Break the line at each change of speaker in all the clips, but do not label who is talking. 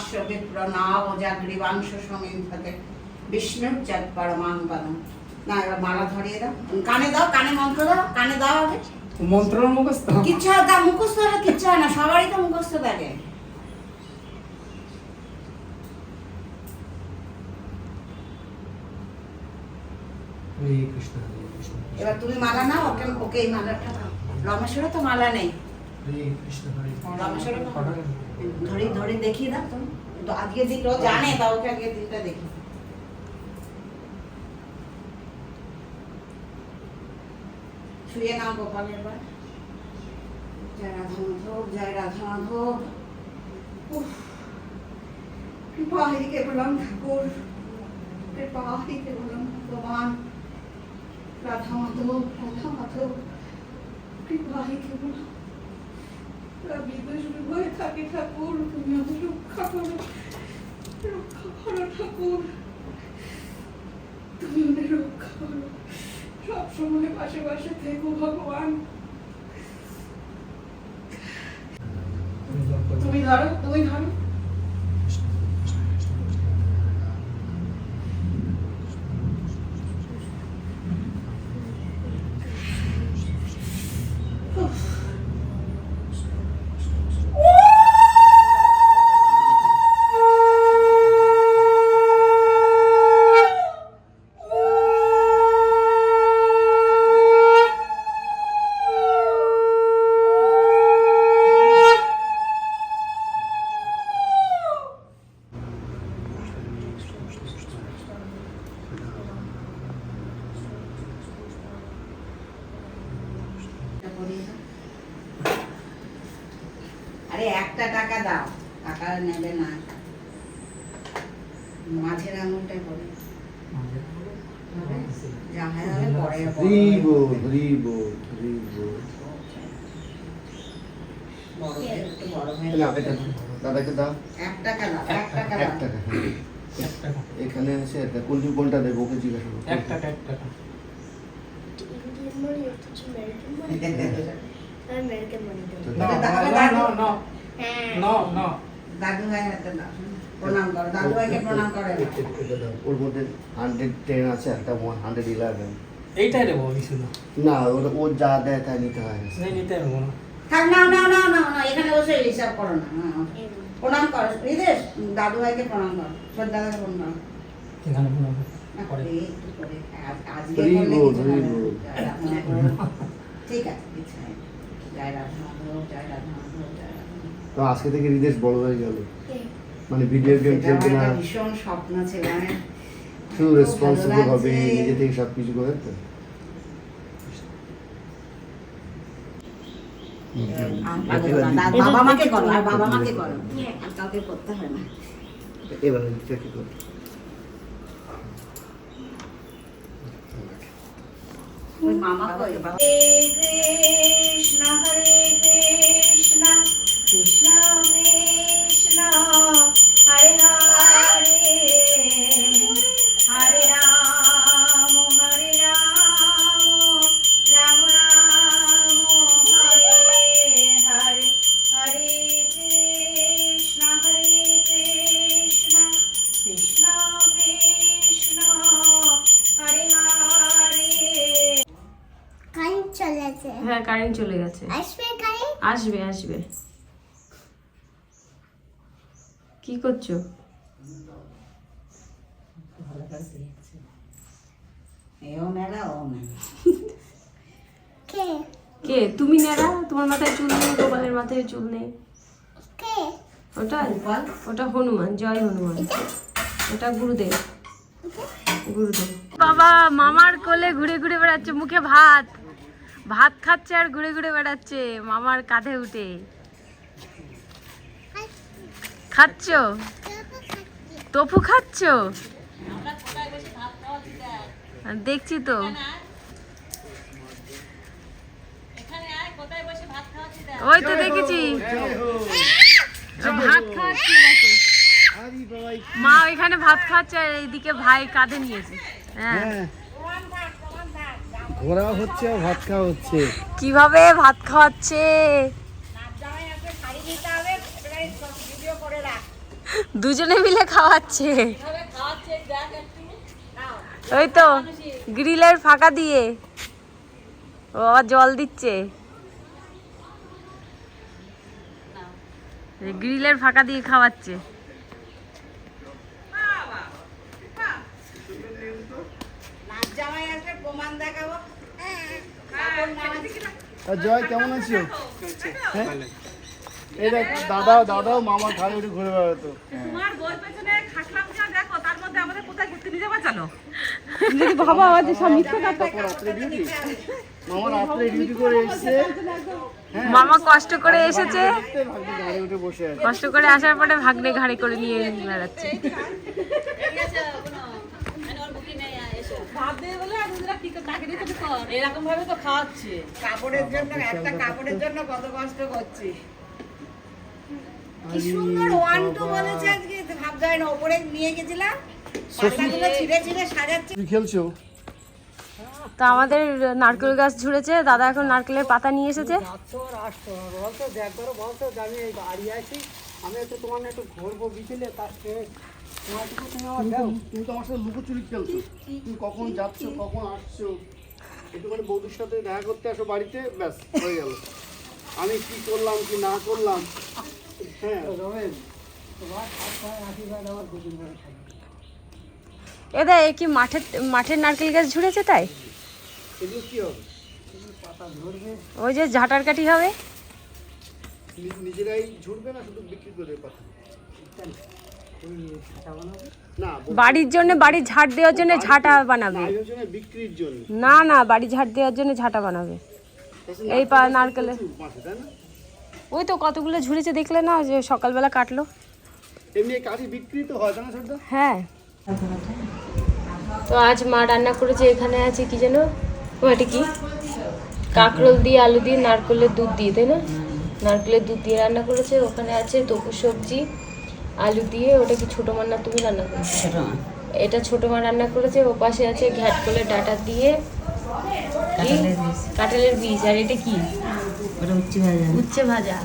বিপ্রাশ্য বিপ্রনাব জাগ্রীবাংশ সমিন্ধতে বিষ্ণুর চাঁদ পরমাং পদম না এবার মালা ধরিয়ে দাও। কানে দাও কানে মন্ত্র দাও কানে দাও আগে।
মন্ত্র মুখস্থ?
কিচ্ছু তা মুখস্থ হলে কিচ্ছু হয় না সবারই তো মুখস্থ থাকে। এবার তুমি মালা নাও ওকে ওকে এই মালাটা দাও। রমেশেরও তো মালা নেই।
কটা
ধরি ধরি দেখিয়ে দাও তুমি। তো আজকে দিন ও জানে, তা ওকে আজকে দিনটা দেখি। শুয়ে নাও গোপাল এবার। জয় রাধা মাধব জয় রাধা মাধব কৃপা হি কেবলম ঠাকুর, কৃপা হি কেবলম ভগবান। রাধা মাধব রাধা মাধব কৃপা হি কেবলম হয়ে থাকে ঠাকুর, তুমি রক্ষা করো রক্ষা করো ঠাকুর। তুমি রক্ষা করো। সবসময় পাশে পাশে থেকো ভগবান।
তুমি
ধরো। মাঝের আঙুলটাই পরে
এখানে আছে একটা কোনটা দেবো ওকে জিজ্ঞাসা
একটা একটা একটা
দাদু ভাই হাতে দাও প্রণাম করো দাদু ভাইকে প্রণাম করে।
ওর মধ্যে হান্ড্রেড টেন আছে একটা ওয়ান হান্ড্রেড ইলেভেন
এইটাই দেবো আমি শুধু
না ওর- ও যা দেয় তাই নিতে হয়।
নিতে নেব না
থাক না না না না না এখানে বসে হিসাব করো না হ্যাঁ। প্রণাম করো হৃদেশ দাদু ভাইকে প্রণাম করো প্রণাম
এখানে।
ঠিক আছে কিছু নেই। জয় রাধা মাধব, জয় রাধা মাধব, জয় রাধা মাধব।
তো আজকে থেকে রিদেশ বড় হয়ে গেল। মানে ভিডিও গেম খেলবে না।
ভীষণ স্বপ্ন ছিল মানে
শুধু রেসপন্সিবল হবে নিজে থেকে সব কিছু করে তো।
বাবা মাকে করো আর বাবা মাকে করো। আর কাউকে করতে হয় না।
এবার চেক করো
ওই মামা কই? বাবা কৃষ্ণ হরে
গেছে
আসবে
আসবে আসবে। কি করছ?
কে?
কে? তুমি নেড়া? তোমার মাথায় চুল নেই গোপালের মাথায় চুল নেই। ওটা? ওটা হনুমান জয় হনুমান। ওটা গুরুদেব। গুরুদেব। বাবা মামার কোলে ঘুরে ঘুরে বেড়াচ্ছে মুখে ভাত। ভাত খাচ্ছে আর ঘুরে ঘুরে বেড়াচ্ছে, মামার কাঁধে উঠে। খাচ্ছ? তপু খাচ্ছ? দেখছি তো। ওই তো দেখেছি। ভাত খাওয়াচ্ছি মা ওইখানে ভাত খাচ্ছে আর এইদিকে ভাই কাঁধে নিয়েছে। হ্যাঁ।
ঘোরা হচ্ছে আর ভাত খাওয়া হচ্ছে।
কীভাবে ভাত খাওয়াচ্ছে? দুজনে মিলে খাওয়াচ্ছে? ওই তো, গ্রিলের ফাঁকা দিয়ে। ও জল দিচ্ছে। গ্রিলের ফাঁকা দিয়ে খাওয়াচ্ছে।
জয় কেমন আছো? হ্যাঁ? এই দেখ দাদাও দাদাও মামার ঘাড়ে উঠে ঘুরে বেড়াতো।
বাবা আমাদের সব মিথ্যে কথা
রাত্রে ডিউটি মামা রাত্রে ডিউটি করে এসছে।
মামা কষ্ট করে এসেছে। কষ্ট করে আসার পরে ভাগ্নে ঘাড়ে করে নিয়ে বেড়াচ্ছে।
কাপড়ের জন্য একটা কাপড়ের জন্য কত কষ্ট করছি। কি সুন্দর ওয়ান টু বলেছে আজকে ভাব যায় না ওপরে নিয়ে গেছিলাম। পাতাগুলো ছিঁড়ে ছিঁড়ে সাজাচ্ছি।
খেলছো?
তো আমাদের নারকেল গাছ ঝুড়েছে দাদা এখন নারকেলের পাতা নিয়ে এসেছে।
আমি বাড়ি আছি আমি একটু তোমার না একটু ঘুরবো বিকেলে তার তুমি আমার
তুমি তো আমার সাথে লুকোচুরি খেলছো। তুমি কখন যাচ্ছ কখন আসছো? একটুখানি বৌদির সাথে দেখা করতে আসো বাড়িতে ব্যাস হয়ে গেল। আমি কি করলাম কি না করলাম? হ্যাঁ।
এদা এ কি মাঠের মাঠের নারকেল গাছ ঝুড়েছে তাই?
এগুলো কি হবে?
ওই যে ঝাঁটার কাঠি হবে।
নিজেরাই ঝুড়বে না শুধু বিক্রি করে পাঠাবে না
বাড়ির জন্য বাড়ির ঝাড় দেওয়ার জন্য ঝাঁটা বানাবে। না না বাড়ি ঝাড় দেওয়ার জন্য ঝাঁটা বানাবে। এই পা নারকেলে ওই তো কতগুলো ঝুড়েছে দেখলে না যে সকালবেলা কাটলো।
হয়
তো আজ মা রান্না করেছে এখানে আছে কি যেন? ও এটা কি? কাঁকরোল দিয়ে আলু দিয়ে নারকেলের দুধ দিয়ে তাই না? নারকেলের দুধ দিয়ে রান্না করেছে ওখানে আছে তপু সবজি। আলু দিয়ে ওটা কি ছোটো মান্না তুমি রান্না করেছ? এটা ছোটো মা রান্না করেছে ও পাশে আছে ঘ্যাটকলের ডাটা দিয়ে কাঁঠালের বীজ। আর এটা কি?
ওটা উচ্চ ভাজা।
উচ্ছে ভাজা।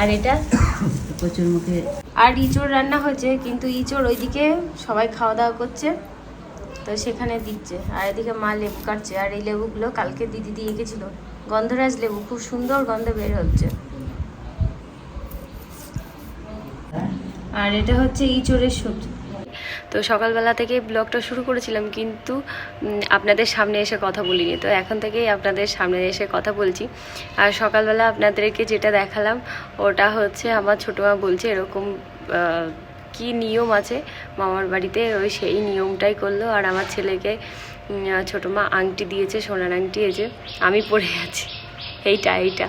আর এটা?
প্রচুর মুখে।
আর ইঁচড় রান্না হয়েছে কিন্তু ইঁচড় ওইদিকে সবাই খাওয়া দাওয়া করছে তো সেখানে দিচ্ছে। আর এদিকে মা লেবু কাটছে আর এই লেবুগুলো কালকে দিদি দিয়ে গেছিল। গন্ধরাজ লেবু খুব সুন্দর গন্ধ বের হচ্ছে। আর এটা হচ্ছে ইঁচড়ের সবজি। তো সকালবেলা থেকে ব্লগটা শুরু করেছিলাম, কিন্তু আপনাদের সামনে এসে কথা বলিনি। তো এখন থেকেই আপনাদের সামনে এসে কথা বলছি। আর সকালবেলা আপনাদেরকে যেটা দেখালাম, ওটা হচ্ছে আমার ছোটো মা বলছে এরকম কি নিয়ম আছে? মামার বাড়িতে ওই সেই নিয়মটাই করল, আর আমার ছেলেকে ছোটো মা আংটি দিয়েছে, সোনার আংটি যে আমি পরে আছি। এইটা এইটা।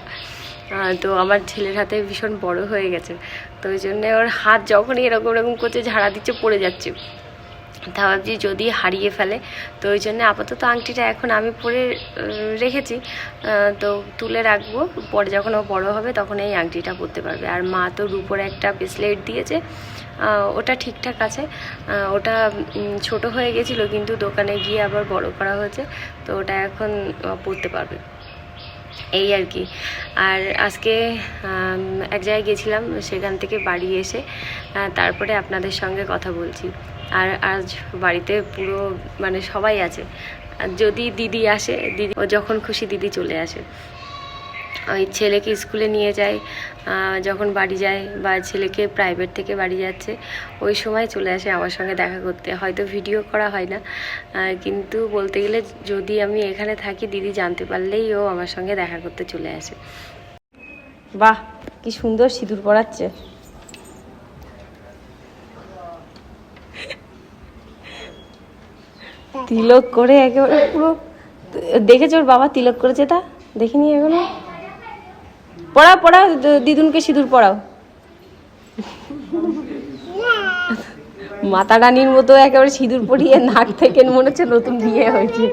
তো আমার ছেলের হাতে ভীষণ বড় হয়ে গেছে। তো ওই জন্যে ওর হাত যখনই এরকম এরকম করছে, ঝাড়া দিচ্ছে, পড়ে যাচ্ছে। তা ভাবছি যদি হারিয়ে ফেলে, তো ওই জন্য আপাতত আংটিটা এখন আমি পরে রেখেছি। তো তুলে রাখব। পরে যখন ও বড় হবে তখন এই আংটিটা পরতে পারবে। আর মা তো রুপোর একটা ব্রেসলেট দিয়েছে। ওটা ঠিকঠাক আছে। ওটা ছোট হয়ে গেছিল কিন্তু দোকানে গিয়ে আবার বড় করা হয়েছে। তো ওটা এখন পরতে পারবে। এই আর কি। আর আজকে এক জায়গায় গেছিলাম সেখান থেকে বাড়ি এসে তারপরে আপনাদের সঙ্গে কথা বলছি। আর আজ বাড়িতে পুরো মানে সবাই আছে। যদি দিদি আসে, দিদি, ও যখন খুশি দিদি চলে আসে। ওই ছেলেকে স্কুলে নিয়ে যায় যখন বাড়ি যায় বা ছেলেকে প্রাইভেট থেকে বাড়ি যাচ্ছে, ওই সময় চলে আসে আমার সঙ্গে দেখা করতে। হয়তো ভিডিও করা হয় না কিন্তু বলতে গেলে যদি আমি এখানে থাকি, দিদি জানতে পারলেই ও আমার সঙ্গে দেখা করতে চলে আসে। বাহ, কি সুন্দর সিঁদুর পড়াচ্ছে তিলক করে একেবারে পুরো, দেখেছ ওর বাবা তিলক করেছে তা? দেখিনি এখনও? পড়াও পড়াও দিদুনকে সিঁদুর পড়াও। মাতা রানীর মতো একেবারে সিঁদুর পরিয়ে নাক থেকে মনে হচ্ছে নতুন বিয়ে হয়েছে।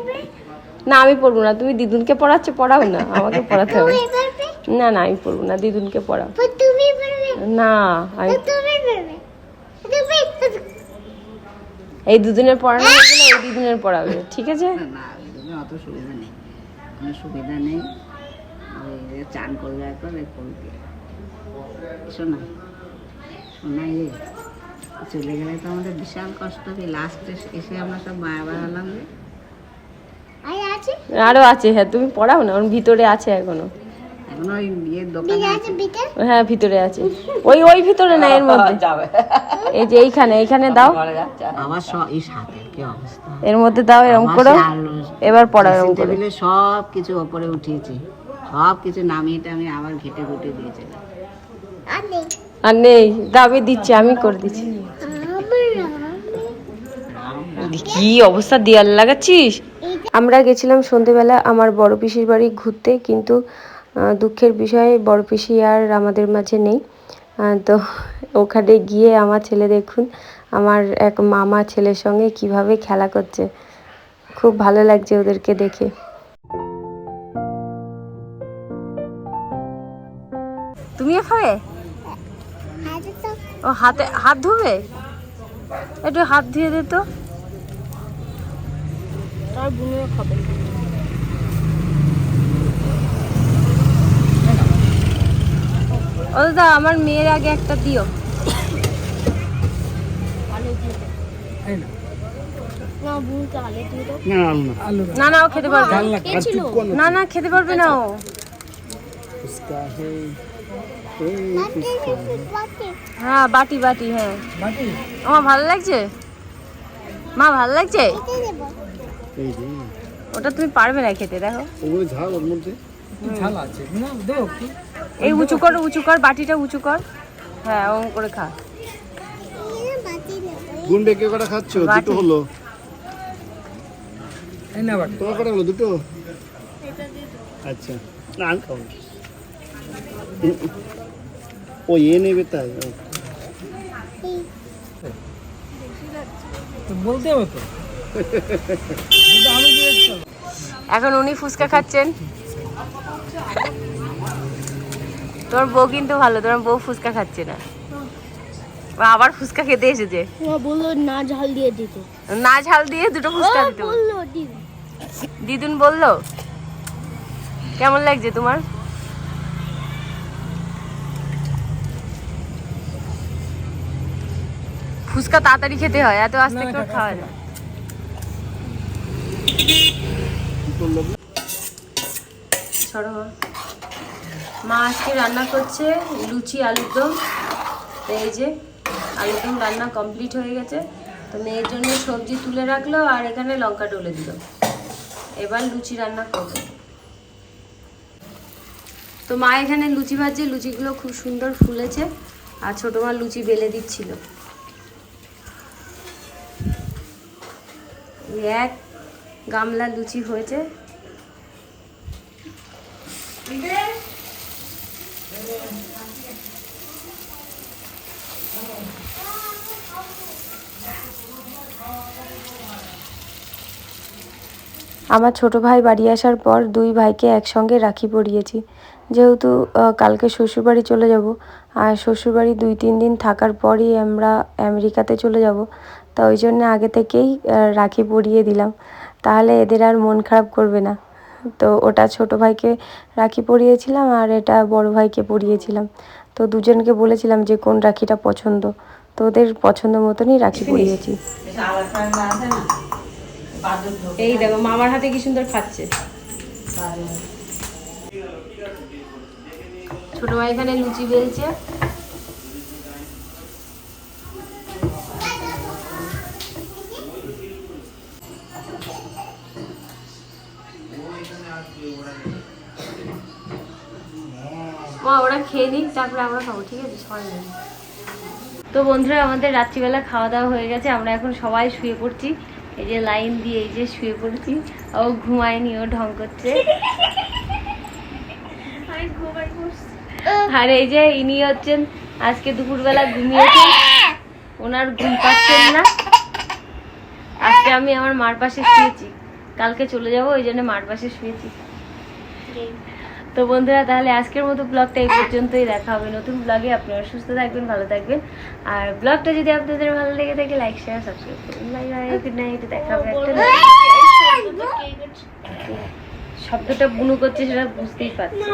না, আমি পড়ব না। তুমি দিদুনকে পড়াচ্ছ, পড়াও না। আমাকে পড়াতে হবে। না না, আমি পড়ব না। দিদুনকে পড়াও। না, আমি এই দুদিনের পড়ানো ওই দুদিনের পড়াবে। ঠিক আছে?
না অত সুবিধা নেই। সুবিধা নেই। চান করবে ওই করবে শোনা শোনাই রে চলে গেলে তো আমাদের বিশাল কষ্ট হবে লাস্টে এসে আমরা সব মায়া বাড়ালাম রে
আরও আছে
হ্যাঁ তুমি পড়াও না ওর ভিতরে আছে এখনও।
এখন ওই ইয়ের দোকানে আছে।
আছে
হ্যাঁ ভিতরে আছে। ওই ওই ভিতরে না এর মধ্যে। এই যে এইখানে এইখানে দাও।
আবার এই সাথে কি অবস্থা?
এর মধ্যে দাও এরকম করো। এবার পড়া এরকম করে
সব কিছু ওপরে উঠিয়েছি। সব কিছু নামিয়ে টামিয়ে আবার ঘেটে ঘুটে দিয়েছে।
আর নেই।
আর দাবি দিচ্ছি আমি করে দিচ্ছি। কি অবস্থা দেয়াল লাগাচ্ছিস? আমরা গেছিলাম সন্ধেবেলা আমার বড় পিসির বাড়ি ঘুরতে কিন্তু দুঃখের বিষয় বড় পিসি আর আমাদের মাঝে নেই। তো ওখানে গিয়ে আমার ছেলে দেখুন আমার এক মামা ছেলের সঙ্গে কীভাবে খেলা করছে। খুব ভালো লাগছে ওদেরকে দেখে। তুমিও খাবে? ও হাতে হাত ধুবে? একটু হাত ধুয়ে দে তো। খাবে। ও দাদা আমার মেয়ের আগে একটা দিও।
না।
না
খেতে পারবে। না। না না খেতে পারবে না ও। হ্যাঁ বাটি বাটি হ্যাঁ। আমার ভালো লাগছে? মা ভালো লাগছে? ওটা তুমি পারবে না খেতে দেখো। এই উঁচু কর উঁচু কর বাটিটা উঁচু কর। হ্যাঁ ওম করে খা।
এই বাটি নেব
গুন্ডে কে কটা খাচ্ছ? দুটো হলো।
এই না বাটি।
তোমার কটা হলো? দুটো? আচ্ছা। না আমি খাব। না। ও এ নেবে তাই
বলতে হবে তো।
এখন উনি ফুচকা খাচ্ছেন। তোমার বউ কিন্তু ভালো তোমার বউ ফুচকা খাচ্ছে না। ও আবার ফুচকা খেতে এসেছে।
বলল না ঝাল দিয়ে দিতে।
না ঝাল দিয়ে দুটো ফুচকা দিতে দিদুন বলল কেমন লাগছে তোমার? ফুচকা তাড়াতাড়ি খেতে হয় এত আস্তে কেউ
কাকা,
খাওয়া সরো। মা। আজকে রান্না করছে লুচি আলুর দম। তো এই যে আলুর দম রান্না কমপ্লিট হয়ে গেছে। তো মেয়ের জন্য সবজি তুলে রাখল আর এখানে লঙ্কা ডলে দিল। এবার লুচি রান্না করবে। তো মা এখানে লুচি ভাজছে লুচিগুলো খুব সুন্দর ফুলেছে। আর ছোটো মা লুচি বেলে দিচ্ছিল। এক গামলা লুচি হয়েছে। আমার ছোট ভাই বাড়ি আসার পর দুই ভাইকে একসঙ্গে রাখি পরিয়েছি। যেহেতু কালকে শ্বশুরবাড়ি চলে যাব। আর শ্বশুরবাড়ি দুই তিন দিন থাকার পরই আমরা আমেরিকাতে চলে যাব। তা ওই জন্য আগে থেকেই রাখি পরিয়ে দিলাম। তাহলে এদের আর মন খারাপ করবে না। তো ওটা ছোট ভাইকে রাখি পরিয়েছিলাম আর এটা বড় ভাইকে পরিয়েছিলাম। তো দুজনকে বলেছিলাম যে কোন রাখিটা পছন্দ। তো ওদের পছন্দ মতনই রাখি পরিয়েছি। এই দেখো মামার হাতে কি সুন্দর খাচ্ছে ছোট ভাই এখানে লুচি বেলছে। মা খেয়ে তারপরে আমরা খাব, ঠিক আছে? তো বন্ধুরা, আমাদের রাত্রিবেলা খাওয়া দাওয়া হয়ে গেছে। আমরা এখন সবাই শুয়ে পড়ছি। এই যে লাইন দিয়ে এই যে শুয়ে পড়ছি। ও ঘুমায়নি, ও ঢং করছে। আর এই যে ইনি হচ্ছেন, আজকে দুপুরবেলা ঘুমিয়েছেন। ওনার ঘুম পাচ্ছেন না। আজকে আমি আমার মার পাশে শুয়েছি। কালকে চলে যাব, ওই জন্য মার পাশে শুয়েছি। তো বন্ধুরা, তাহলে আজকের মতো ব্লগটা এই পর্যন্তই দেখা হবে নতুন ব্লগে আপনারা সুস্থ থাকবেন, ভালো থাকবেন। আর ব্লগটা যদি আপনাদের ভালো লেগে থাকে লাইক শেয়ার সাবস্ক্রাইব করুন। বাই বাই গুড নাইট দেখা হবে একটা শব্দটা বুনু করছে, সেটা বুঝতেই পারছি